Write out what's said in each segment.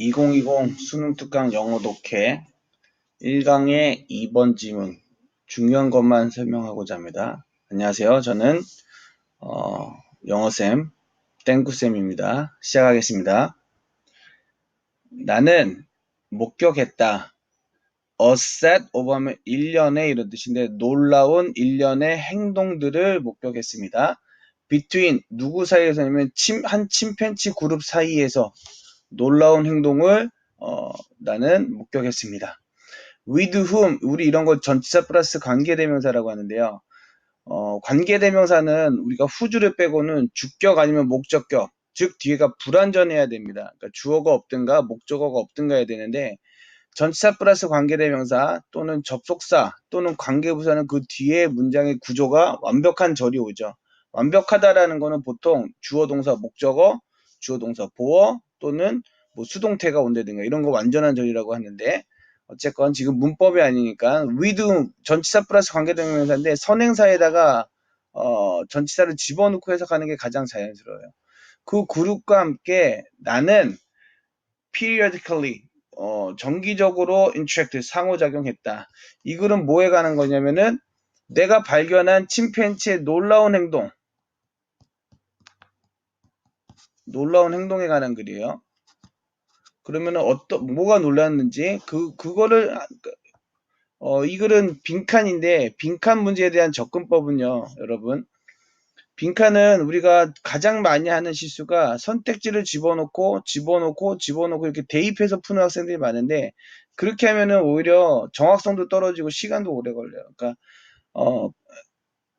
2020 수능 특강 영어 독해 1강의 2번 지문 중요한 것만 설명하고자 합니다. 안녕하세요. 저는 어, 영어쌤 땡구쌤입니다. 시작하겠습니다. 나는 목격했다. A set of 하면 일련의 이런 뜻인데 놀라운 일련의 행동들을 목격했습니다. between 누구 사이에서냐면 침, 한 침팬치 그룹 사이에서 놀라운 행동을 어, 나는 목격했습니다. with whom 우리 이런 거 전치사 플러스 관계대명사라고 하는데요. 어, 관계대명사는 우리가 후주를 빼고는 주격 아니면 목적격 즉 뒤에가 불완전해야 됩니다. 그러니까 주어가 없든가 목적어가 없든가 해야 되는데 전치사 플러스 관계대명사 또는 접속사 또는 관계부사는 그 뒤에 문장의 구조가 완벽한 절이 오죠. 완벽하다라는 거는 보통 주어 동사 목적어 주어 동사 보어 또는 뭐 수동태가 온다든가 이런 거 완전한 절이라고 하는데 어쨌건 지금 문법이 아니니까 with 전치사 플러스 관계대명사인데 선행사에다가 어, 전치사를 집어넣고 해석하는 게 가장 자연스러워요. 그 그룹과 함께 나는 periodically 어, 정기적으로 interact 상호작용했다. 이 글은 뭐에 관한 거냐면은 내가 발견한 침팬치의 놀라운 행동 놀라운 행동에 관한 글이에요. 그러면은 어떤 뭐가 놀랐는지 그 그거를 어, 이 글은 빈칸인데 빈칸 문제에 대한 접근법은요, 여러분. 빈칸은 우리가 가장 많이 하는 실수가 선택지를 집어넣고 집어넣고 집어넣고 이렇게 대입해서 푸는 학생들이 많은데 그렇게 하면은 오히려 정확성도 떨어지고 시간도 오래 걸려요. 그러니까 어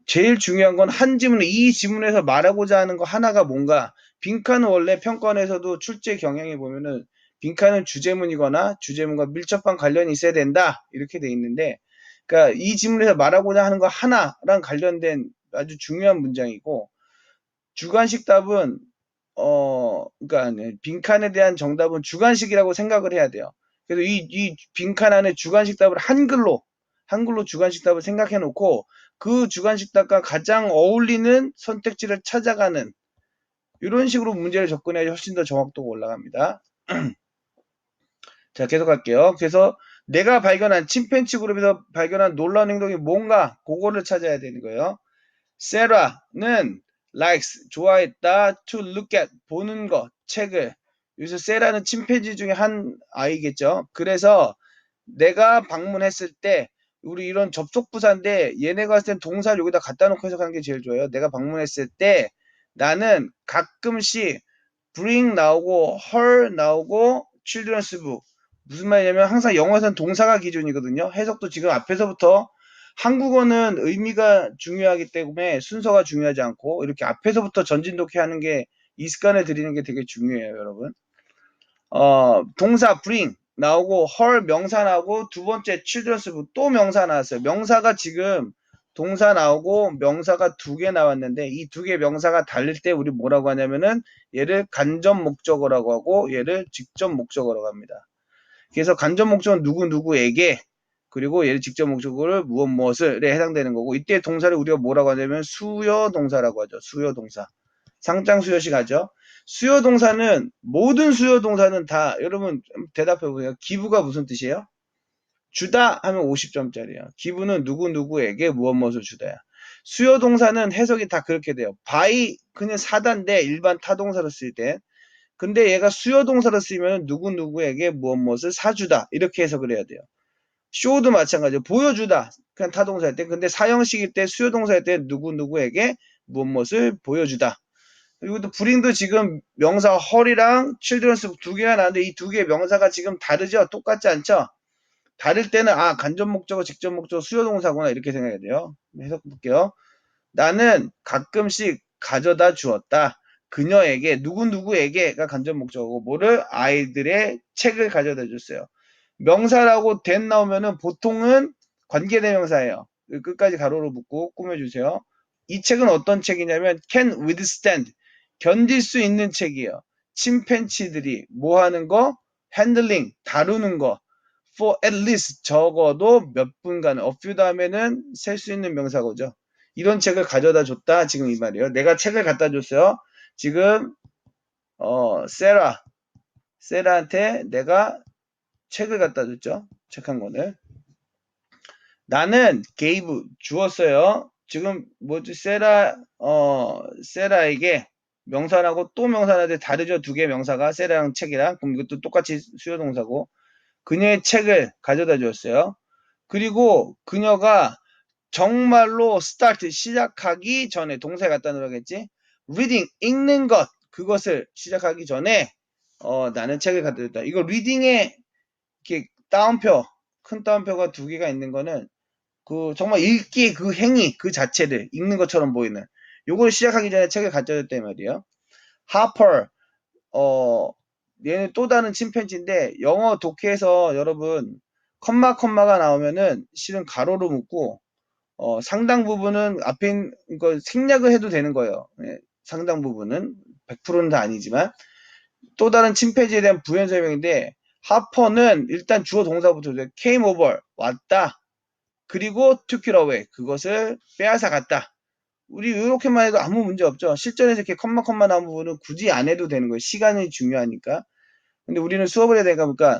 제일 중요한 건 한 지문, 이 지문에서 말하고자 하는 거 하나가 뭔가 빈칸은 원래 평권에서도 출제 경향에 보면은 빈칸은 주제문이거나 주제문과 밀접한 관련이 있어야 된다 이렇게 돼 있는데 그러니까 이 지문에서 말하고자 하는 거 하나랑 관련된 아주 중요한 문장이고 주관식 답은 어 그러니까 빈칸에 대한 정답은 주관식이라고 생각을 해야 돼요. 그래서 이, 이 빈칸 안에 주관식 답을 한글로 한글로 주관식 답을 생각해 놓고 그 주관식 답과 가장 어울리는 선택지를 찾아가는 이런 식으로 문제를 접근해야 훨씬 더 정확도가 올라갑니다. 자, 계속 할게요. 그래서 내가 발견한 침팬치 그룹에서 발견한 놀라운 행동이 뭔가 그거를 찾아야 되는 거예요. 세라는 likes 좋아했다 to look at 보는 거 책을 여기서 세라는 침팬지 중에 한 아이겠죠. 그래서 내가 방문했을 때 우리 이런 접속 부사인데 얘네가 했을 땐 동사를 여기다 갖다 놓고 해석하는 게 제일 좋아요. 내가 방문했을 때 나는 가끔씩 bring 나오고 her 나오고 children's book 무슨 말이냐면 항상 영어에서는 동사가 기준이거든요. 해석도 지금 앞에서부터 한국어는 의미가 중요하기 때문에 순서가 중요하지 않고 이렇게 앞에서부터 전진독해 하는 게 이 습관을 들이는 게 되게 중요해요, 여러분. 어, 동사 bring 나오고 her 명사 나오고 두 번째 children's 또 명사 나왔어요. 명사가 지금 동사 나오고 명사가 두 개 나왔는데 이 두 개 명사가 달릴 때 우리 뭐라고 하냐면은 얘를 간접 목적어라고 하고 얘를 직접 목적어라고 합니다. 그래서 간접 목적은 누구 누구에게 그리고 얘를 직접 목적어를 무엇 무엇을에 해당되는 거고 이때 동사를 우리가 뭐라고 하냐면 수요 동사라고 하죠. 수요 동사. 상장 수요식 하죠. 수요 동사는 모든 수요 동사는 다 여러분 대답해 보세요. 기부가 무슨 뜻이에요? 주다 하면 50점짜리야. 기부는 누구 누구에게 무엇 무엇을 주다야. 수요 동사는 해석이 다 그렇게 돼요. 바이 그냥 사단데 일반 타동사로 쓸 때. 근데 얘가 수요 동사로 쓰면 누구 누구에게 무엇 무엇을 사주다 이렇게 해석을 해야 돼요. 쇼도 마찬가지로 보여주다 그냥 타동사일 때 근데 사형식일 때 수요 동사일 때 누구 누구에게 무엇 무엇을 보여주다. 또 브링도 지금 명사 헐이랑 칠드런스 두 개가 나는데 이 두 개의 명사가 지금 다르죠? 똑같지 않죠? 다를 때는 아 간접 목적어, 직접 목적어, 수요 동사구나 이렇게 생각해야 돼요. 해석 볼게요. 나는 가끔씩 가져다 주었다. 그녀에게 누구 누구에게가 간접 목적어고 뭐를 아이들의 책을 가져다 줬어요. 명사라고 된 나오면은 보통은 관계대명사예요. 끝까지 가로로 묶고 꾸며주세요. 이 책은 어떤 책이냐면 can withstand 견딜 수 있는 책이에요. 침팬치들이 뭐 하는 거? 핸들링 다루는 거. For at least 적어도 몇 분간 a few 다음에는 셀 수 있는 명사고죠. 이런 책을 가져다 줬다 지금 이 말이에요. 내가 책을 갖다 줬어요. 지금 어 세라 세라한테 내가 책을 갖다 줬죠. 책 한 권을. 나는 gave 주었어요. 지금 뭐지 세라 어 세라에게 명사라고 또 명사인데 다르죠. 두 개 명사가 세라랑 책이랑 그럼 이것도 똑같이 수요 동사고 그녀의 책을 가져다 주었어요. 그리고 그녀가 정말로 start 시작하기 전에 동사에 갖다 놓으라겠지. reading 읽는 것 그것을 시작하기 전에 어 나는 책을 갖다 줬다. 이거 reading에 이렇게 따옴표 큰 따옴표가 두 개가 있는 거는 그 정말 읽기 그 행위 그 자체를 읽는 것처럼 보이는 요걸 시작하기 전에 책을 갖다 줬단 말이에요. 하퍼 어 얘는 또 다른 침팬지인데 영어 독해에서 여러분 컴마 컴마가 나오면은 실은 가로로 묶고 어, 상당 부분은 앞에 거 생략을 해도 되는 거예요. 예, 상당 부분은 100%는 다 아니지만 또 다른 침팬지에 대한 부연 설명인데 하퍼는 일단 주어 동사부터 이제 came over 왔다. 그리고 took it away 그것을 빼앗아 갔다. 우리 이렇게만 해도 아무 문제 없죠. 실전에서 이렇게 컴마 컴마 나온 부분은 굳이 안 해도 되는 거예요. 시간이 중요하니까. 근데 우리는 수업을 해야 되니까 보니까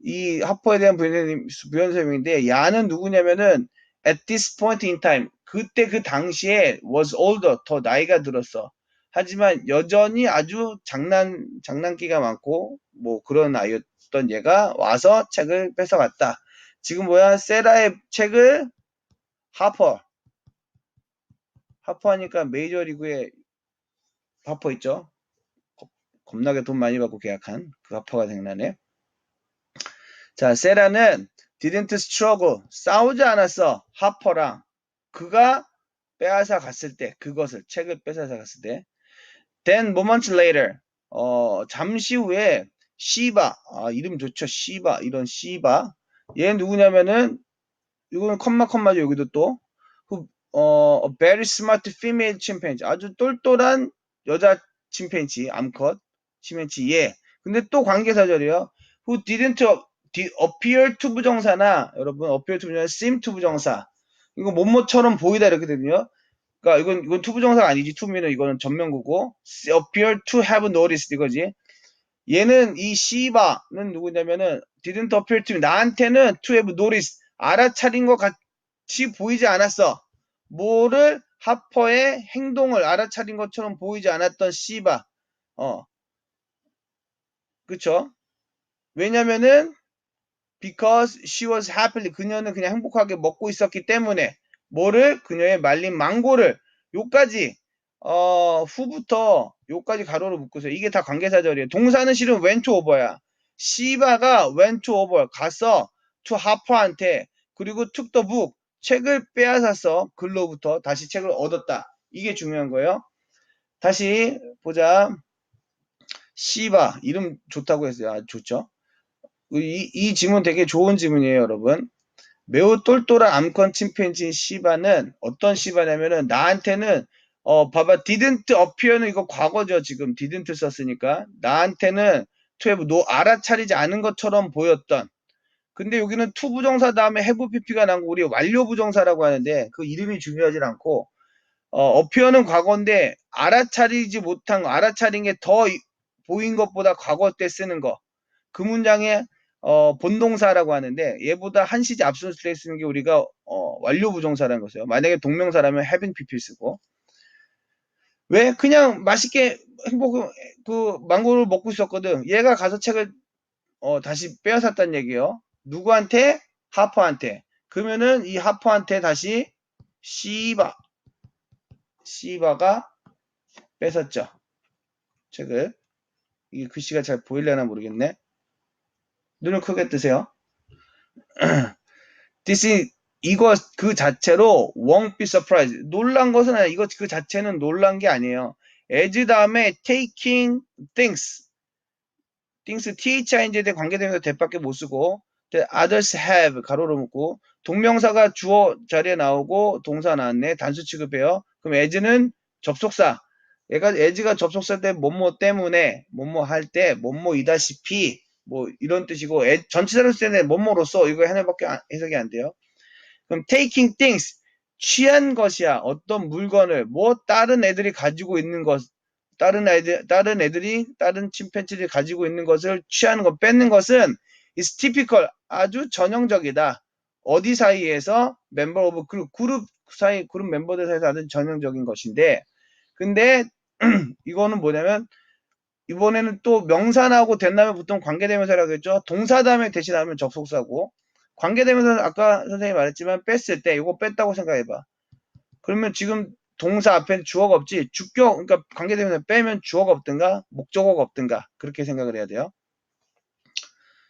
이 하퍼에 대한 부연, 부연 설명인데 야는 누구냐면은 at this point in time 그때 그 당시에 was older 더 나이가 들었어. 하지만 여전히 아주 장난 장난기가 많고 뭐 그런 아이였던 얘가 와서 책을 뺏어갔다. 지금 뭐야 세라의 책을 하퍼 하퍼 하니까 메이저리그에 하퍼 있죠. 겁나게 돈 많이 받고 계약한 그 하퍼가 생각나네. 자, 세라는 didn't struggle 싸우지 않았어 하퍼랑 그가 빼앗아 갔을 때 그것을 책을 뺏어서 갔을 때 then moments later 어 잠시 후에 시바 아 이름 좋죠 시바 이런 시바 얘 누구냐면은 이거는 컴마 컴마죠 여기도 또 어, a very smart female chimpanzee. 아주 똘똘한 여자 침팬지, 암컷 침팬지. 예. 근데 또 관계사절이에요. who didn't appear to 부정사나 여러분 appear to 부정사, seem to 부정사. 이거 뭐뭐처럼 보이다 이렇게 되거든요. 그러니까 이건 이건 to 부정사가 아니지. to면은 이거는 전면구고 appear to have noticed 이거지. 얘는 이 시바는 누구냐면은 didn't appear to 나한테는 to have noticed 알아차린 것 같이 보이지 않았어. 뭐를 하퍼의 행동을 알아차린 것처럼 보이지 않았던 시바. 어. 그쵸? 왜냐면은 because she was happily 그녀는 그냥 행복하게 먹고 있었기 때문에 뭐를 그녀의 말린 망고를 요까지 어 후부터 요까지 가로로 묶으세요. 이게 다 관계사절이에요. 동사는 실은 went over야. 시바가 went over 가서 to 하퍼한테 그리고 took the book 책을 빼앗았어. 글로부터 다시 책을 얻었다. 이게 중요한 거예요. 다시 보자. 시바 이름 좋다고 했어요. 아, 좋죠. 이, 이 지문 되게 좋은 지문이에요, 여러분. 매우 똘똘한 암컷 침팬지 시바는 어떤 시바냐면은 나한테는 어 봐봐 didn't appear는 이거 과거죠 지금 didn't 썼으니까 나한테는 to no 알아차리지 않은 것처럼 보였던 근데 여기는 투 부정사 다음에 have pp가 나온 거 우리 완료 부정사라고 하는데 그 이름이 중요하지 않고 어, 어피어는 과거인데 알아차리지 못한 거, 알아차린 게 더 보인 것보다 과거 때 쓰는 거. 그 문장에 어, 본동사라고 하는데 얘보다 한 시제 앞서서 때 쓰는 게 우리가 어, 완료 부정사라는 거죠. 만약에 동명사라면 having pp 쓰고 왜 그냥 맛있게 행복 그 망고를 먹고 있었거든. 얘가 가서 책을 어, 다시 빼앗았다는 얘기예요. 누구한테? 하퍼한테. 그러면은 이 하퍼한테 다시 시바 시바가 뺏었죠. 책을 이게 글씨가 잘 보일려나 모르겠네. 눈을 크게 뜨세요. This is 이거 그 자체로 won't be surprised. 놀란 것은 아니야. 이거 그 자체는 놀란 게 아니에요. as 다음에 taking things. things thi인제에 대해 관계되면서 대밖에 못 쓰고 others have 가로로 묶고 동명사가 주어 자리에 나오고 동사 나왔네. 단수 취급해요. 그럼 as는 접속사. 얘가 as가 접속사 때 뭐뭐 때문에 뭐뭐 할 때 뭐뭐 이다시피 뭐 이런 뜻이고 as, 전치사로 쓸 때는 뭐뭐로써 이거 하나밖에 해석이 안 돼요. 그럼 taking things 취한 것이야. 어떤 물건을 뭐 다른 애들이 가지고 있는 것 다른 애들, 다른 애들이, 다른 침팬지들이 가지고 있는 것을 취하는 것, 뺏는 것은 is typical, 아주 전형적이다. 어디 사이에서 멤버 오브 그룹, 그룹 사이, 그룹 멤버들 사이에서 아주 전형적인 것인데, 근데 이거는 뭐냐면, 이번에는 또 명사 나오고 된 다음에 보통 관계대명사라고 했죠. 동사 다음에 대신하면 접속사고, 관계대명사는 아까 선생님이 말했지만 뺐을 때, 이거 뺐다고 생각해봐. 그러면 지금 동사 앞에 주어가 없지 주격 그러니까 관계대명사 빼면 주어가 없든가 목적어가 없든가 그렇게 생각을 해야 돼요.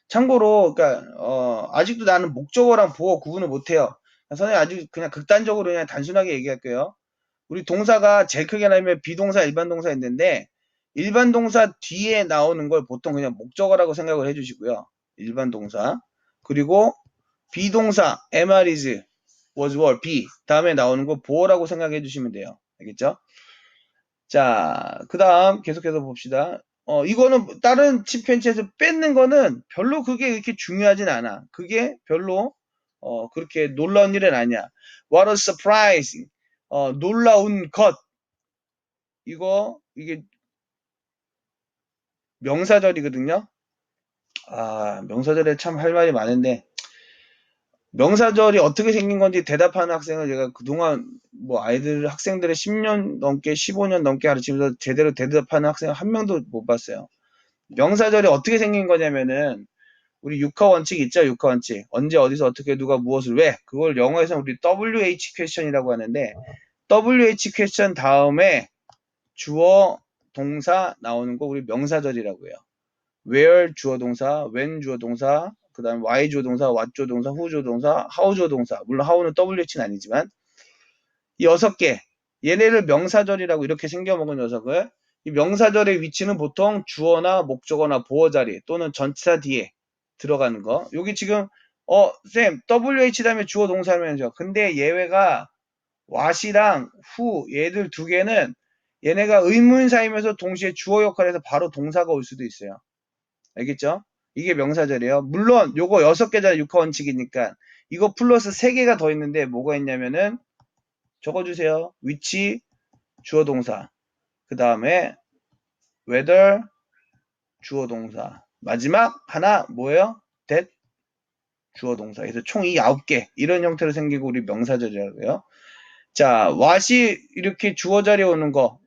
참고로 그러니까 어, 아직도 나는 목적어랑 보어 구분을 못해요. 선생님 아주 그냥 극단적으로 그냥 단순하게 얘기할게요. 우리 동사가 제일 크게 나면 비동사, 일반 동사 있는데 일반 동사 뒤에 나오는 걸 보통 그냥 목적어라고 생각을 해주시고요. 일반 동사 그리고 비동사 MR is was were be 다음에 나오는 거 보어라고 생각해 주시면 돼요. 알겠죠? 자, 그 다음 계속해서 봅시다. 어, 이거는 다른 침팬지에서 뺏는 거는 별로 그게 이렇게 중요하진 않아. 그게 별로 어, 그렇게 놀라운 일은 아니야. What a surprise. 어, 놀라운 것. 이거 이게 명사절이거든요. 아, 명사절에 참 할 말이 많은데 명사절이 어떻게 생긴 건지 대답하는 학생을 제가 그동안 뭐 아이들 학생들의 10년 넘게 15년 넘게 가르치면서 제대로 대답하는 학생 한 명도 못 봤어요. 명사절이 어떻게 생긴 거냐면은 우리 육하 원칙 있죠? 육하 원칙. 언제 어디서 어떻게 누가 무엇을 왜? 그걸 영어에서 우리 WH 퀘션이라고 하는데 WH 퀘션 다음에 주어 동사 나오는 거 우리 명사절이라고 해요. where 주어 동사, when 주어 동사, 그 다음에 why 주어 동사, what 주어 동사, who 주어 동사, how 주어 동사. 물론 how는 WH는 아니지만. 이 여섯 개. 얘네를 명사절이라고 이렇게 생겨 먹은 녀석을 이 명사절의 위치는 보통 주어나 목적어나 보어 자리 또는 전치사 뒤에 들어가는 거. 여기 지금 어, 쌤, WH 다음에 주어 동사면서 근데 예외가 what이랑 who 얘들 두 개는 얘네가 의문사이면서 동시에 주어 역할에서 바로 동사가 올 수도 있어요. 알겠죠? 이게 명사절이에요. 물론 요거 여섯 개짜리 육하 원칙이니까 이거 플러스 세 개가 더 있는데 뭐가 있냐면은 적어주세요. 위치, 주어 동사. 그 다음에 whether, 주어 동사. 마지막 하나 뭐예요? that, 주어 동사. 그래서 총 이 아홉 개 이런 형태로 생기고 우리 명사절이라고요. 자, what이 이렇게 주어 자리에 오는 거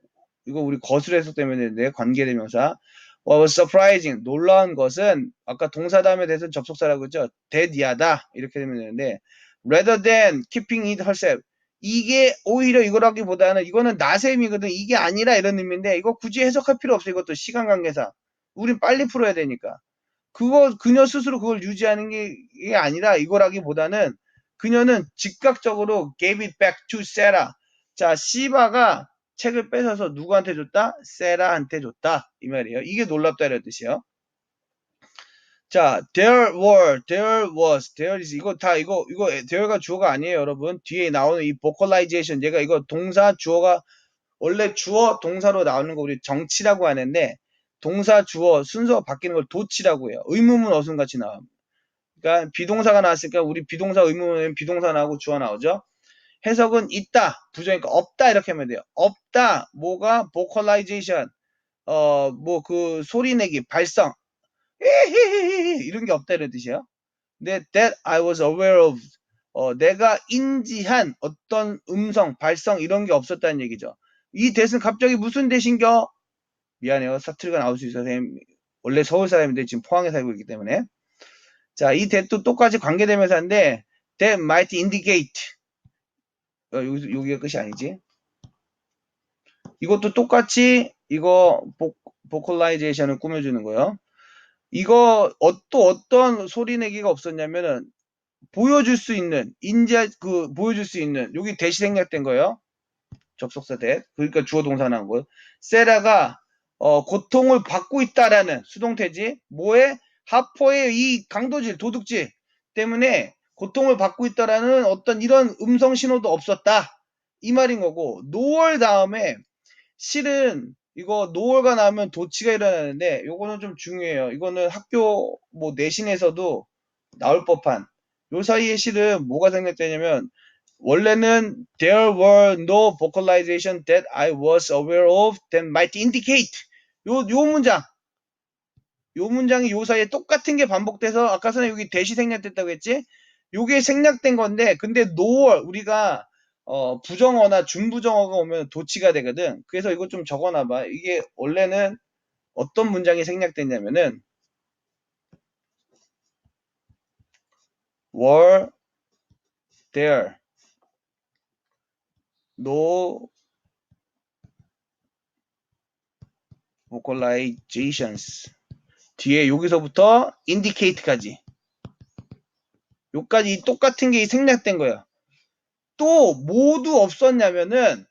이거 우리 거슬 해석 때문에 내 관계대명사. What was surprising? 놀라운 것은 아까 동사 다음에 대해서 접속사라고 했죠. 대디하다 이렇게 되면 되는데 rather than keeping it herself 이게 오히려 이거라기보다는 이거는 나셈이거든. 이게 아니라 이런 의미인데 이거 굳이 해석할 필요 없어. 이것도 시간 관계상. 우린 빨리 풀어야 되니까. 그거 그녀 스스로 그걸 유지하는 게 이게 아니라 이거라기보다는 그녀는 즉각적으로 gave it back to Sarah. 자, 시바가 책을 뺏어서 누구한테 줬다? 세라한테 줬다. 이 말이에요. 이게 놀랍다 이런 뜻이에요. 자, there were, there was, there is 이거 다 이거 이거 there가 주어가 아니에요, 여러분. 뒤에 나오는 이 vocalization 얘가 이거 동사 주어가 원래 주어 동사로 나오는 거 우리 정치라고 하는데 동사 주어 순서가 바뀌는 걸 도치라고 해요. 의문문 어순같이 나와. 그러니까 비동사가 나왔으니까 우리 비동사 의문문은 비동사 나오고 주어 나오죠. 해석은 있다, 부정이니까 없다 이렇게 하면 돼요. 없다, 뭐가 vocalization, 어, 뭐 그 소리 내기, 발성, 이런 게 없다 이런 뜻이에요. 근데 that I was aware of, 어, 내가 인지한 어떤 음성, 발성 이런 게 없었다는 얘기죠. 이 대신 갑자기 무슨 대신겨? 미안해요. 사투리가 나올 수 있어서 선생님. 원래 서울 사람인데 지금 포항에 살고 있기 때문에. 자, 이 대도 똑같이 관계대명사인데 that might indicate 어, 여기, 여기가 끝이 아니지. 이것도 똑같이 이거 보, 보컬라이제이션을 꾸며주는 거예요. 이거 어, 또 어떤 소리 내기가 없었냐면은 보여줄 수 있는 인지 그 보여줄 수 있는 여기 대시 생략된 거예요. 접속사 대 그러니까 주어 동사 나온 거예요. 세라가 어, 고통을 받고 있다라는 수동태지 뭐에 하퍼의 이 강도질 도둑질 때문에 고통을 받고 있다라는 어떤 이런 음성 신호도 없었다. 이 말인 거고 노월 다음에 실은 이거 노월가 나오면 도치가 일어나는데 요거는 좀 중요해요. 이거는 학교 뭐 내신에서도 나올 법한 요 사이에 실은 뭐가 생겼냐면 원래는 there were no vocalization that I was aware of that might indicate. 요, 요 문장. 요 문장이 요 사이에 똑같은 게 반복돼서 아까 전에 여기 대시 생략됐다고 했지? 요게 생략된 건데 근데 nor 우리가 어, 부정어나 준부정어가 오면 도치가 되거든. 그래서 이거 좀 적어놔봐. 이게 원래는 어떤 문장이 생략됐냐면은 were there no vocalizations 뒤에 여기서부터 indicate까지 요까지 똑같은 게 생략된 거예요. 또 모두 없었냐면은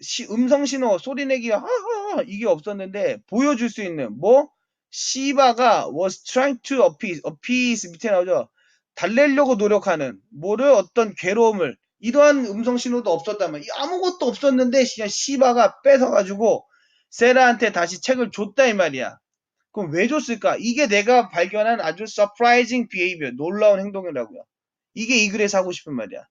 시- 음성 신호 소리 내기가 하하 이게 없었는데 보여줄 수 있는 뭐 시바가 was trying to appease appease 밑에 나오죠. 달래려고 노력하는 뭐를 어떤 괴로움을 이러한 음성 신호도 없었다면 이 아무것도 없었는데 그냥 시바가 뺏어가지고 세라한테 다시 책을 줬다 이 말이야. 그럼 왜 줬을까? 이게 내가 발견한 아주 surprising behavior, 놀라운 행동이라고요. 이게 이 글에서 하고 싶은 말이야.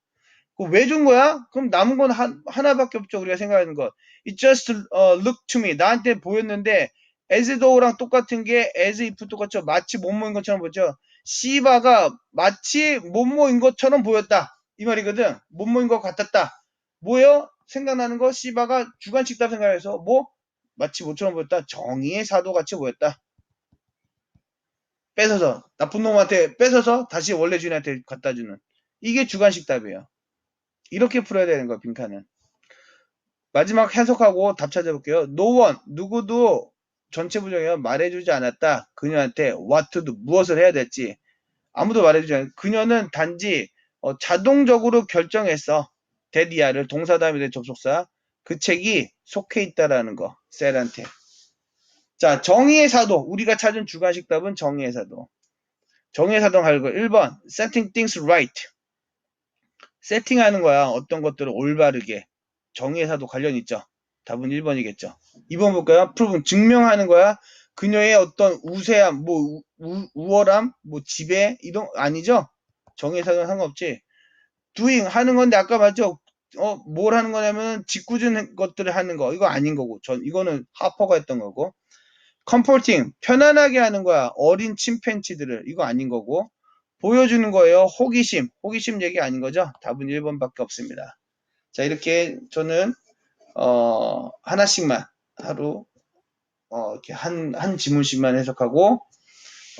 그럼 왜준 거야? 그럼 남은 건 한, 하나밖에 없죠. 우리가 생각하는 것. It just uh, looked to me. 나한테 보였는데 as though랑 똑같은 게 as if 똑같죠. 마치 못 모인 것처럼 보죠. 시바가 마치 못 모인 것처럼 보였다. 이 말이거든. 못 모인 것 같았다. 뭐요? 생각나는 거 시바가 주관식 답 생각해서 뭐 마치 모처럼 보였다. 정의의 사도 같이 보였다. 뺏어서 나쁜 놈한테 뺏어서 다시 원래 주인한테 갖다 주는 이게 주관식 답이에요. 이렇게 풀어야 되는 거야 빈칸은. 마지막 해석하고 답 찾아볼게요. one 누구도 전체 부정이요 말해주지 않았다. 그녀한테 what to do 무엇을 해야 될지 아무도 말해주지 않았다. 그녀는 단지 어, 자동적으로 결정했어. 데디아를 동사 다음에 된 접속사 그 책이 속해 있다라는 거 셀한테. 자, 정의의 사도. 우리가 찾은 주관식 답은 정의의 사도. 정의의 사도 할 거. 1번. setting things right. 세팅하는 거야. 어떤 것들을 올바르게. 정의의 사도 관련 있죠. 답은 1번이겠죠. 2번 볼까요? prove. 증명하는 거야. 그녀의 어떤 우세함, 뭐, 우, 우월함, 뭐, 지배, 이런, 아니죠? 사도는 상관없지. doing. 하는 건데, 아까 맞죠? 어, 뭘 하는 거냐면, 짓궂은 것들을 하는 거. 이거 아닌 거고. 전, 이거는 하퍼가 했던 거고. 컴포팅 편안하게 하는 거야 어린 침팬치들을 이거 아닌 거고 보여주는 거예요 호기심 호기심 얘기 아닌 거죠 답은 1번밖에 없습니다 자 이렇게 저는 어 하나씩만 하루 어 이렇게 한 한 지문씩만 해석하고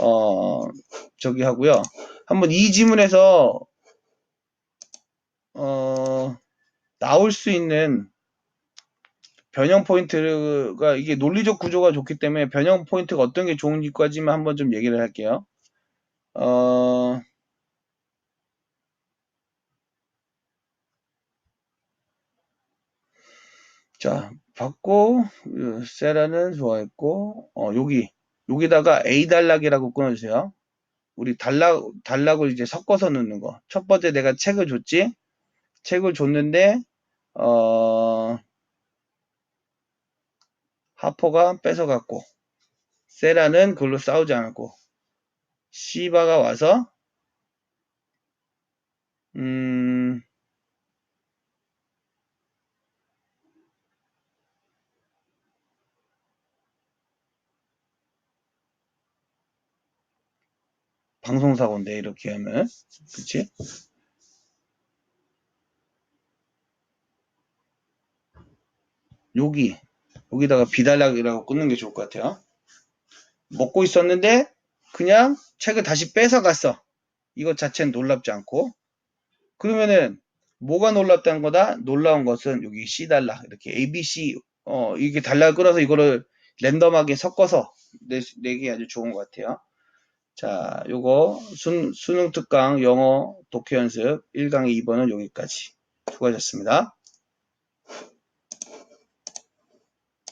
어 저기 하고요 한번 이 지문에서 어 나올 수 있는 변형 포인트가 이게 논리적 구조가 좋기 때문에 변형 포인트가 어떤 게 좋은지까지만 한번 좀 얘기를 할게요. 어, 자, 받고 세라는 좋아했고 어, 여기 여기다가 A 단락이라고 끊어주세요. 우리 단락 단락을 이제 섞어서 넣는 거. 첫 번째 내가 책을 줬지. 책을 줬는데 어 하퍼가 뺏어갔고 세라는 그걸로 싸우지 않았고 시바가 와서 음 방송사고인데 이렇게 하면 그치? 여기 여기다가 비달락이라고 끊는 게 좋을 것 같아요. 먹고 있었는데 그냥 책을 다시 뺏어 갔어. 이것 자체는 놀랍지 않고 그러면은 뭐가 놀랍다는 거다? 놀라운 것은 여기 C 달락 이렇게 A, B, C 어 이게 달락을 끌어서 이거를 랜덤하게 섞어서 내, 내기 아주 좋은 것 같아요. 자, 요거 수, 수능 특강 영어 독해 연습 1강의 2번은 여기까지. 수고하셨습니다.